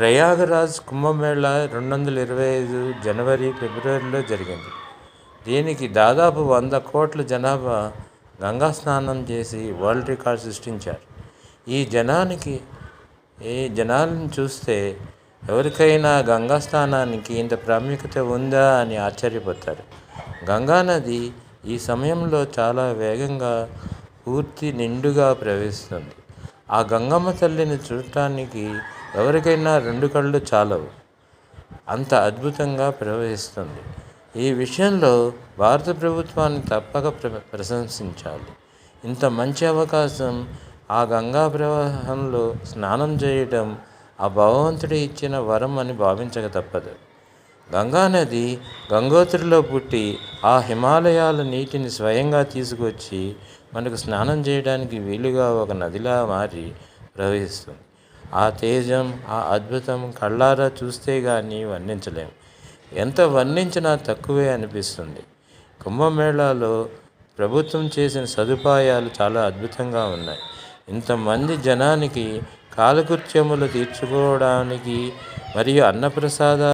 ప్రయాగరాజ్ కుంభమేళా రెండు వందల ఇరవై ఐదు జనవరి ఫిబ్రవరిలో జరిగింది. దీనికి దాదాపు వంద కోట్ల జనాభా గంగా స్నానం చేసి వరల్డ్ రికార్డ్ సృష్టించారు. ఈ జనానికి ఈ జనాలను చూస్తే ఎవరికైనా గంగా స్నానానికి ఇంత ప్రాముఖ్యత ఉందా అని ఆశ్చర్యపోతారు. గంగా నది ఈ సమయంలో చాలా వేగంగా పూర్తి నిండుగా ప్రవహిస్తుంది. ఆ గంగమ్మ తల్లిని చూడటానికి ఎవరికైనా రెండు కళ్ళు చాలవు. అంత అద్భుతంగా ప్రవహిస్తుంది. ఈ విషయంలో భారత ప్రభుత్వాన్ని తప్పక ప్ర ప్రశంసించాలి. ఇంత మంచి అవకాశం ఆ గంగా ప్రవాహంలో స్నానం చేయడం ఆ భగవంతుడు ఇచ్చిన వరం అని భావించక తప్పదు. గంగా నది గంగోత్రిలో పుట్టి ఆ హిమాలయాల నీటిని స్వయంగా తీసుకొచ్చి మనకు స్నానం చేయడానికి వీలుగా ఒక నదిలా మారి ప్రవహిస్తుంది. ఆ తేజం ఆ అద్భుతం కళ్ళారా చూస్తే కానీ వర్ణించలేము ఎంత వర్ణించినా తక్కువే అనిపిస్తుంది. కుంభమేళాలో ప్రభుత్వం చేసిన సదుపాయాలు చాలా అద్భుతంగా ఉన్నాయి. ఇంతమంది జనానికి కాలకృత్యములు తీర్చుకోవడానికి మరియు అన్నప్రసాద